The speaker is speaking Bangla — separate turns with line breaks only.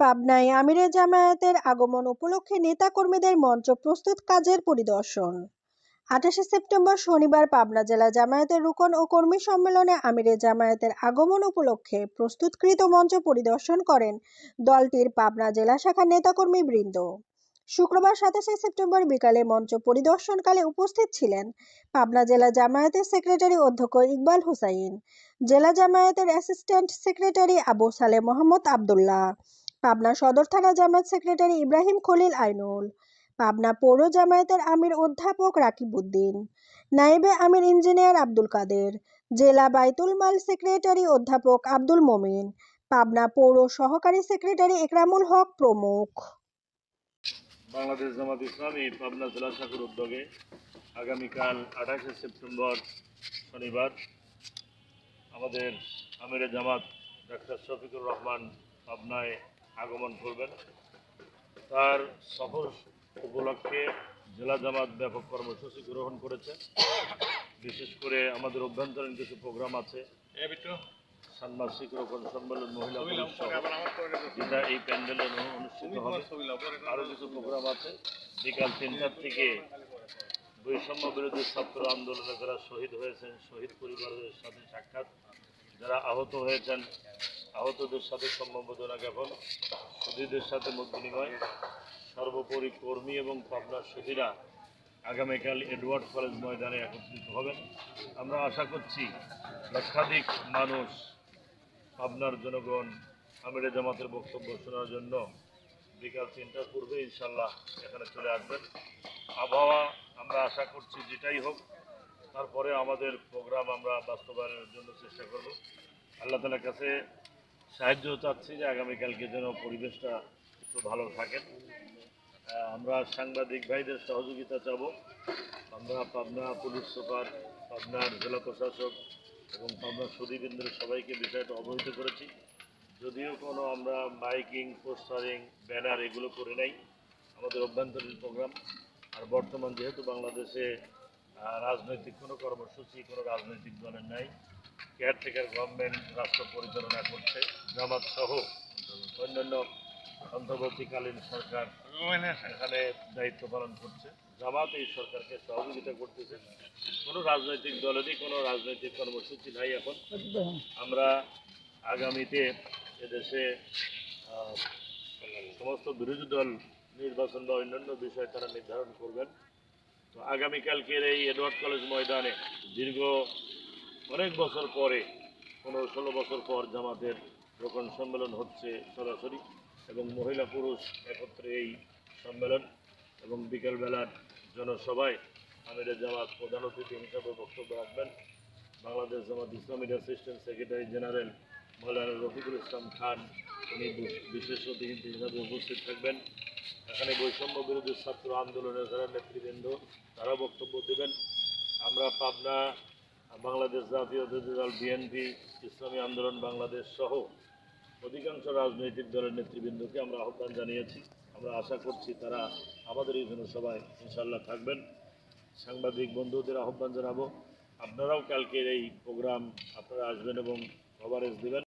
পাবনায় আমিরে জামায়াতের আগমন উপলক্ষে নেতাকর্মীদের মঞ্চ প্রস্তুত কাজের পরিদর্শন। আঠাশে সেপ্টেম্বর শনিবার পাবনা জেলা জামায়াতের রুকন ও কর্মী সম্মেলনে আমিরে জামায়াতের আগমন উপলক্ষে প্রস্তুতকৃত মঞ্চ পরিদর্শন করেন দলটির পাবনা জেলা শাখার নেতাকর্মী বৃন্দ। শুক্রবার সাতাশে সেপ্টেম্বর বিকালে মঞ্চ পরিদর্শনকালে উপস্থিত ছিলেন পাবনা জেলা জামায়াতের সেক্রেটারি অধ্যক্ষ ইকবাল হুসাইন, জেলা জামায়াতের অ্যাসিস্ট্যান্ট সেক্রেটারি আবু সালে মোহাম্মদ আবদুল্লাহ পাবনা সদর থানা জামায়াত সেক্রেটারি ইব্রাহিম খলিল আইনুল, পাবনা পৌর জামায়াতের আমির অধ্যাপক রাকিব উদ্দিন, নায়েবে আমির ইঞ্জিনিয়ার আব্দুল কাদের, জেলা বাইতুল মাল সেক্রেটারি অধ্যাপক আব্দুল মোমিন, পাবনা পৌর সহকারী সেক্রেটারি একরামুল হক প্রমুখ।
বাংলাদেশ জামাত ইসলামী পাবনা জেলা শাখার উদ্যোগে আগামীকাল আঠাশে সেপ্টেম্বর শনিবার আমাদের আমিরে জামাত ডাক্তার শফিকুর রহমান পাবনায় আগমন করবেন তার সফর উপলক্ষে জেলা জামাত ব্যাপক কর্মসূচি গ্রহণ করেছে। বিশেষ করে আমাদের অভ্যন্তরীণ কিছু প্রোগ্রাম আছে। ষান্মাসিক রোপণ সম্মেলন মহিলা যেটা এই প্যান্ডেলে অনুষ্ঠিত হবে। আরও কিছু প্রোগ্রাম আছে। বিকাল তিনটার থেকে বৈষম্য বিরোধী ছাত্র আন্দোলনে যারা শহীদ হয়েছেন শহীদ পরিবারের সাথে সাক্ষাৎ। যারা আহত হয়েছেন, আহতদের সাথে সম্মানবোধনা জ্ঞাপন সুধীদের সাথে মত বিনিময়। সর্বোপরি কর্মী এবং পাবনার সুধীরা আগামীকাল এডওয়ার্ড কলেজ ময়দানে একত্রিত হবেন। আমরা আশা করছি লক্ষাধিক মানুষ পাবনার জনগণ, আমিরে জামাতের বক্তব্য শোনার জন্য বিকাল তিনটার পূর্বে ইনশাল্লাহ এখানে চলে আসবেন। আবহাওয়া আমরা আশা করছি যেটাই হোক তারপরে আমাদের প্রোগ্রাম আমরা বাস্তবায়নের জন্য চেষ্টা করব। আল্লাহ তালার কাছে সাহায্য চাচ্ছি যে আগামীকালকে যেন পরিবেশটা একটু ভালো আহ, আমরা সাংবাদিক ভাইদের সহযোগিতা চাবো। আমরা পাবনা পুলিশ সুপার পাবনার জেলা প্রশাসক এবং পাবনার সুদীবৃন্দের সবাইকে বিষয়টা অবহিত করেছি। যদিও কোনো আমরা মাইকিং পোস্টারিং ব্যানার এগুলো করে নাই। আমাদের অভ্যন্তরীণ প্রোগ্রাম আর বর্তমান যেহেতু বাংলাদেশে রাজনৈতিক কোনো কর্মসূচি, কোনো রাজনৈতিক দলের নাই। কেয়ারটেকার গভর্নমেন্ট রাষ্ট্র পরিচালনা করছে, জামাত সহ অন্যান্য অন্তর্বর্তীকালীন সরকার এখানে দায়িত্ব পালন করছে। জামাত এই সরকারকে সহযোগিতা করতেছে। কোনো রাজনৈতিক দলেরই কোনো রাজনৈতিক কর্মসূচি নাই এখন। আমরা আগামীতে এদেশে সমস্ত বিরোধী দল নির্বাচন বা অন্যান্য বিষয় তারা নির্ধারণ করবেন। তো আগামীকালকের এই এডওয়ার্ড কলেজ ময়দানে দীর্ঘ অনেক বছর পরে, পনেরো ষোলো বছর পর জামাতের রোকন সম্মেলন হচ্ছে সরাসরি এবং মহিলা পুরুষ একত্রে এই সম্মেলন এবং বিকেলবেলার জনসভায় আমিরের জামাত প্রধান অতিথি হিসাবে বক্তব্য রাখবেন। বাংলাদেশ জামাত ইসলামীর অ্যাসিস্ট্যান্ট সেক্রেটারি জেনারেল মৌলানা রফিকুল ইসলাম খান, উনি বিশেষ অতিথি হিসাবে উপস্থিত থাকবেন। এখানে বৈষম্য বিরোধী ছাত্র আন্দোলনের যারা নেতৃবৃন্দ তারা বক্তব্য দেবেন। আমরা পাবনা, বাংলাদেশ জাতীয় দল বিএনপি ইসলামী আন্দোলন, বাংলাদেশ সহ অধিকাংশ রাজনৈতিক দলের নেতৃবৃন্দকে আমরা আহ্বান জানিয়েছি। আমরা আশা করছি তারা আমাদের এই জনসভায় ইনশাল্লাহ থাকবেন। সাংবাদিক বন্ধুদের আহ্বান জানাব। আপনারাও কালকের এই প্রোগ্রাম আপনারা আসবেন এবং কভারেজ দেবেন।